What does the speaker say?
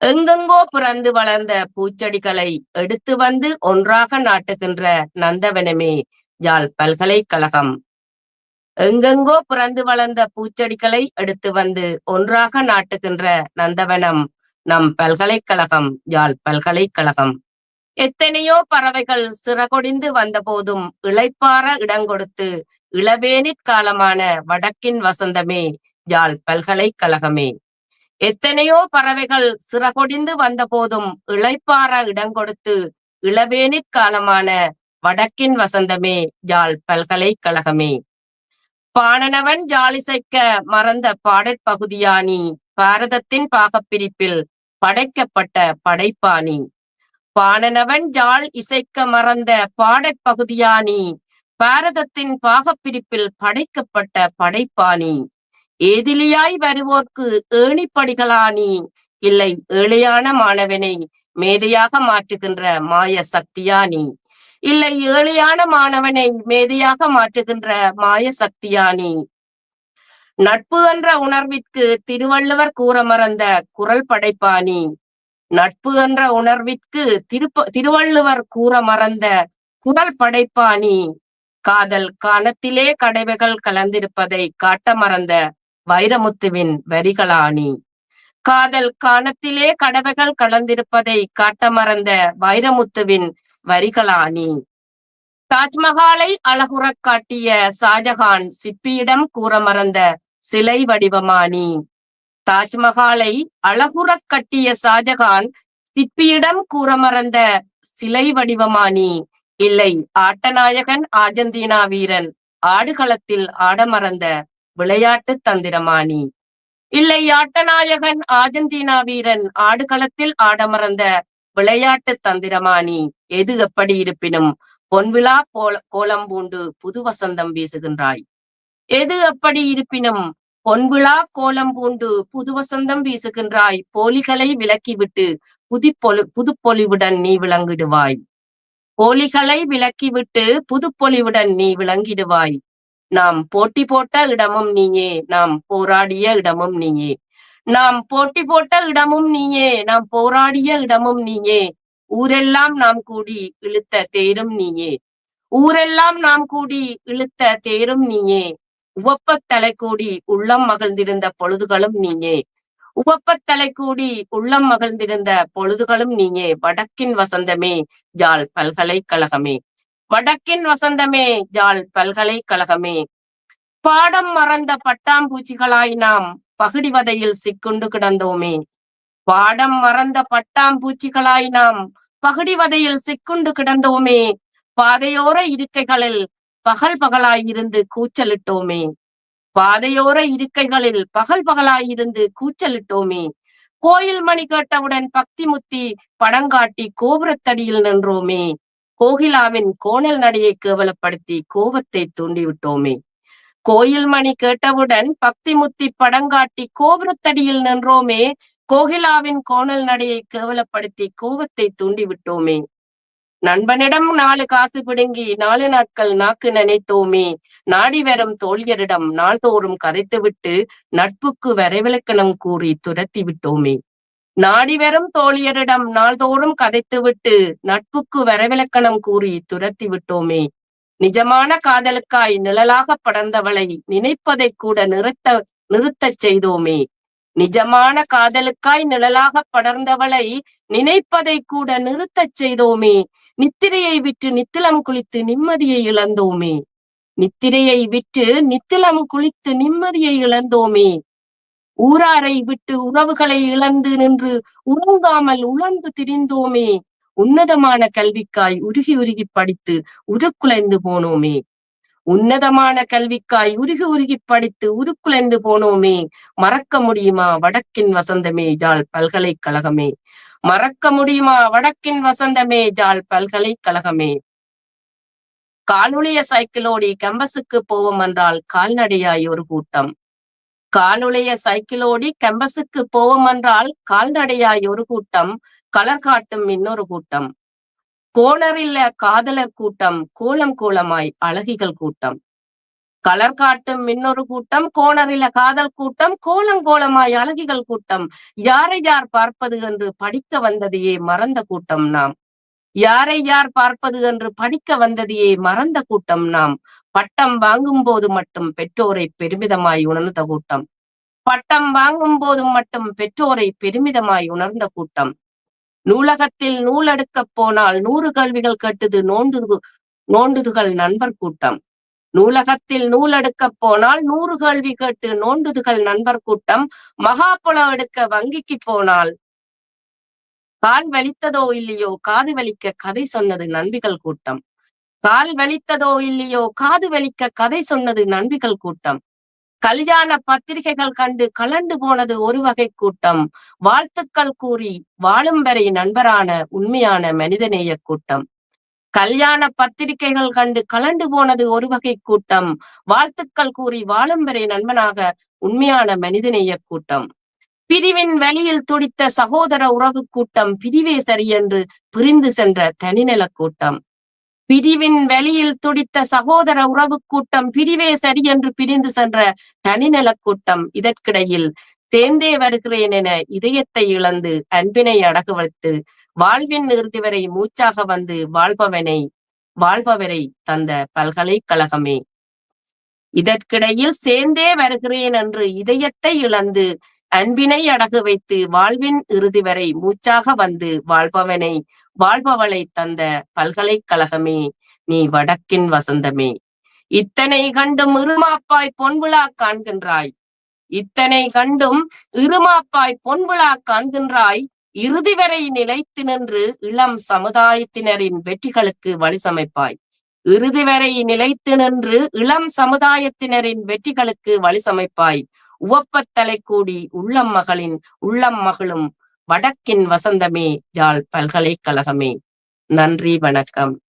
எங்கெங்கோ பிறந்து வளர்ந்த பூச்செடிகளை எடுத்து வந்து ஒன்றாக நாட்டுகின்ற நந்தவனமே யாழ் பல்கலைக்கழகம். எங்கெங்கோ பிறந்து வளர்ந்த பூச்செடிகளை எடுத்து வந்து ஒன்றாக நாட்டுகின்ற நந்தவனம் நம் பல்கலைக்கழகம் யாழ் பல்கலைக்கழகம். எத்தனையோ பறவைகள் சிறகொடிந்து வந்தபோதும் இளைப்பாற இடங்கொடுத்து இளவேனிற் காலமான வடக்கின் வசந்தமே யாழ் பல்கலைக்கழகமே. எத்தனையோ பறவைகள் சிறகொடிந்து வந்த போதும் இளைப்பாற இடங்கொடுத்து இளவேனிற் காலமான வடக்கின் வசந்தமே யாழ் பல்கலைக்கழகமே. பாணனவன் ஜாலிசைக்க மறந்த பாடற்பகுதியானி பாரதத்தின் பாகப்பிரிப்பில் படைக்கப்பட்ட படைப்பானி பாணனவன் ஜாழ் இசைக்க மறந்த பாடற்பகுதியானி பாரதத்தின் பாகப்பிரிப்பில் படைக்கப்பட்ட படைப்பானி ஏதிலியாய் வருவோர்க்கு ஏணிப்படிகளானி இல்லை ஏழையான மாணவனை மேதையாக மாற்றுகின்ற மாய சக்தியானி இல்லை ஏழையான மாணவனை மேதையாக மாற்றுகின்ற மாய சக்தியானி நட்பு என்ற உணர்விற்கு திருவள்ளுவர் கூற மறந்த குரல் படைப்பானி நட்பு என்ற உணர்விற்கு திருப்ப திருவள்ளுவர் கூற மறந்த குரல் படைப்பானி காதல் காணத்திலே கடைவைகள் கலந்திருப்பதை காட்ட மறந்த வைரமுத்துவின் வரிகளானி காதல் காணத்திலே கடவைகள் கலந்திருப்பதை காட்ட மறந்த வைரமுத்துவின் வரிகளாணி. தாஜ்மஹாலை அழகுறக் காட்டிய ஷாஜகான் சிப்பியிடம் கூற மறந்த சிலை வடிவமானி. தாஜ்மஹாலை அழகுறக் கட்டிய ஷாஜகான் சிப்பியிடம் கூற மறந்த சிலை வடிவமானி. இல்லை ஆட்டநாயகன் ஆர்ஜென்டினா வீரன் ஆடுகளத்தில் ஆட மறந்த விளையாட்டு தந்திரமானி இல்லை ஆட்டநாயகன் ஆர்ஜென்டினா வீரன் ஆடுகளத்தில் ஆடமறந்த விளையாட்டு தந்திரமானி எது எப்படி இருப்பினும் பொன்விழா கோல கோலம் பூண்டு புது வசந்தம் வீசுகின்றாய். எது எப்படி இருப்பினும் பொன்விழா கோலம் பூண்டு புது வசந்தம் வீசுகின்றாய்? போலிகளை விலக்கிவிட்டு புதுப்பொலி புதுப்பொலிவுடன் நீ விளங்கிடுவாய். போலிகளை விலக்கிவிட்டு புதுப்பொலிவுடன் நீ விளங்கிடுவாய். நாம் போட்டி போட்ட இடமும் நீயே நாம் போராடிய இடமும் நீயே. நாம் போட்டி போட்ட இடமும் நீயே நாம் போராடிய இடமும் நீயே. ஊரெல்லாம் நாம் கூடி இழுத்த தேரும் நீயே. ஊரெல்லாம் நாம் கூடி இழுத்த தேரும் நீயே. உவப்பத் தலை கூடி உள்ளம் மகிழ்ந்திருந்த பொழுதுகளும் நீயே. உவப்பத் தலை கூடி உள்ளம் மகிழ்ந்திருந்த பொழுதுகளும் நீயே. வடக்கின் வசந்தமே ஜால் பல்கலைக்கழகமே. வடக்கின் வசந்தமே ஜாழ் பல்கலைக்கழகமே. பாடம் மறந்த பட்டாம்பூச்சிகளாய் நாம் பகுடிவதையில் சிக்குண்டு கிடந்தோமே. பாடம் மறந்த பட்டாம்பூச்சிகளாய் நாம் பகுடிவதையில் சிக்குண்டு கிடந்தோமே. பாதையோர இருக்கைகளில் பகல் பகலாயிருந்து கூச்சலிட்டோமே. பாதையோர இருக்கைகளில் பகல் பகலாயிருந்து கூச்சலிட்டோமே. கோயில் மணி கேட்டவுடன் பக்தி முத்தி படங்காட்டி கோபுரத்தடியில் நின்றோமே. கோகிலாவின் கோணல் நடையை கேவலப்படுத்தி கோபத்தை தூண்டிவிட்டோமே. கோயில் மணி கேட்டவுடன் பக்தி முத்தி படங்காட்டி கோபுரத்தடியில் நின்றோமே. கோகிலாவின் கோணல் நடையை கேவலப்படுத்தி கோபத்தை தூண்டிவிட்டோமே. நண்பனிடம் நாலு காசு பிடுங்கி நாலு நாட்கள் நாக்கு நினைத்தோமே. நாடி வரும் தோழியரிடம் நாள்தோறும் கரைத்துவிட்டு நட்புக்கு வரைவிலக்கணம் கூறி துரத்தி விட்டோமே நாடிவரும் தோழியரிடம் நாள்தோறும் கதைத்துவிட்டு நட்புக்கு வரவிலக்கணம் கூறி துரத்தி விட்டோமே. நிஜமான காதலுக்காய் நிழலாக படர்ந்தவளை நினைப்பதை கூட நிறுத்த நிறுத்தச் செய்தோமே. நிஜமான காதலுக்காய் நிழலாக படர்ந்தவளை நினைப்பதை கூட நிறுத்தச் செய்தோமே. நித்திரையை விற்று நித்திலம் குளித்து நிம்மதியை இழந்தோமே. நித்திரையை விற்று நித்திலம் குளித்து நிம்மதியை இழந்தோமே. ஊராரை விட்டு உறவுகளை இழந்து நின்று உறங்காமல் உழன்று திரிந்தோமே. உன்னதமான கல்விக்காய் உருகி உருகி படித்து உருக்குலைந்து போனோமே. உன்னதமான கல்விக்காய் உருகி உருகி படித்து உருக்குலைந்து போனோமே. மறக்க முடியுமா வடக்கின் வசந்தமே ஜால் பல்கலைக்கழகமே. மறக்க முடியுமா வடக்கின் வசந்தமே ஜால் பல்கலைக்கழகமே. காலுடைய சைக்கிளோடி கம்பஸுக்கு போவோம் என்றால் கால்நடையாய் ஒரு கூட்டம். காலுடைய சைக்கிளோடி கம்பஸுக்கு போவோம் என்றால் கால்நடையாய் ஒரு கூட்டம் கலர் காட்டும் இன்னொரு கூட்டம். கோணரில்ல காதலர் கூட்டம் கோலம் கோலமாய் அழகிகள் கூட்டம். கலர் காட்டும் இன்னொரு கூட்டம் கோணரில காதல் கூட்டம் கோலங்கோலமாய் அழகிகள் கூட்டம். யாரை யார் பார்ப்பது என்று படிக்க வந்ததையே மறந்த கூட்டம் நாம். யாரை யார் பார்ப்பது என்று படிக்க வந்ததையே மறந்த கூட்டம் நாம். பட்டம் வாங்கும் போது மட்டும் பெற்றோரை பெருமிதமாய் உணர்ந்த கூட்டம். பட்டம் வாங்கும் போது மட்டும் பெற்றோரை பெருமிதமாய் உணர்ந்த கூட்டம். நூலகத்தில் நூலெடுக்க போனால் நூறு கல்விகள் கட்டுது நோண்டு நோண்டுதுகள் நண்பர் கூட்டம். நூலகத்தில் நூலெடுக்க போனால் நூறு கேள்வி கேட்டு நோண்டுதுகள் நண்பர் கூட்டம். மகாபுலம் எடுக்க வங்கிக்கு போனால் கால் வலித்ததோ இல்லையோ காது வலிக்க கதை சொன்னது நண்பிகள் கூட்டம். கால் வலித்ததோ இல்லையோ காது வலிக்க கதை சொன்னது நண்பிகள் கூட்டம். கல்யாண பத்திரிகைகள் கண்டு கலண்டு போனது ஒரு வகை கூட்டம். வாழ்த்துக்கள் கூறி வாழும் வரை நண்பரான உண்மையான மனிதநேய கூட்டம். கல்யாண பத்திரிகைகள் கண்டு கலண்டு போனது ஒரு வகை கூட்டம். வாழ்த்துக்கள் கூறி வாழும் வரை நண்பனாக உண்மையான மனிதநேய கூட்டம். பிரிவின் வழியில் துடித்த சகோதர உறவு கூட்டம் பிரிவே சரி என்று பிரிந்து சென்ற தனிநல கூட்டம். பிரிவின் வெளியில் துடித்த சகோதர உறவு கூட்டம் பிரிவே சரி என்று பிரிந்து சென்ற தனிநல கூட்டம் இதற்கிடையில் சேர்ந்தே வருகிறேன் என இதயத்தை இழந்து அன்பினை அடகு வைத்து வாழ்வின் இறுதி வரை மூச்சாக வந்து வாழ்பவனை வாழ்பவரை தந்த பல்கலைக்கழகமே. இதற்கிடையில் சேர்ந்தே வருகிறேன் என்று இதயத்தை இழந்து அன்பினை அடகு வைத்து வாழ்வின் இறுதி வரை மூச்சாக வந்து வாழ்பவனை வாழ்பவளை தந்த பல்கலைக்கழகமே நீ வடக்கின் வசந்தமே. இத்தனை கண்டும் இருமாப்பாய் பொன்விழா காண்கின்றாய். இத்தனை கண்டும் இருமாப்பாய் பொன்விழா காண்கின்றாய். இறுதி வரை நிலைத்து நின்று இளம் சமுதாயத்தினரின் வெற்றிகளுக்கு வழிசமைப்பாய் இறுதி வரை நிலைத்து நின்று இளம் சமுதாயத்தினரின் வெற்றிகளுக்கு வழிசமைப்பாய் உவப்பத்தலை கூடி உள்ளம் மகளின் உள்ளம் மகளும் வடக்கின் வசந்தமே யாழ் பல்கலைக்கழகமே. நன்றி வணக்கம்.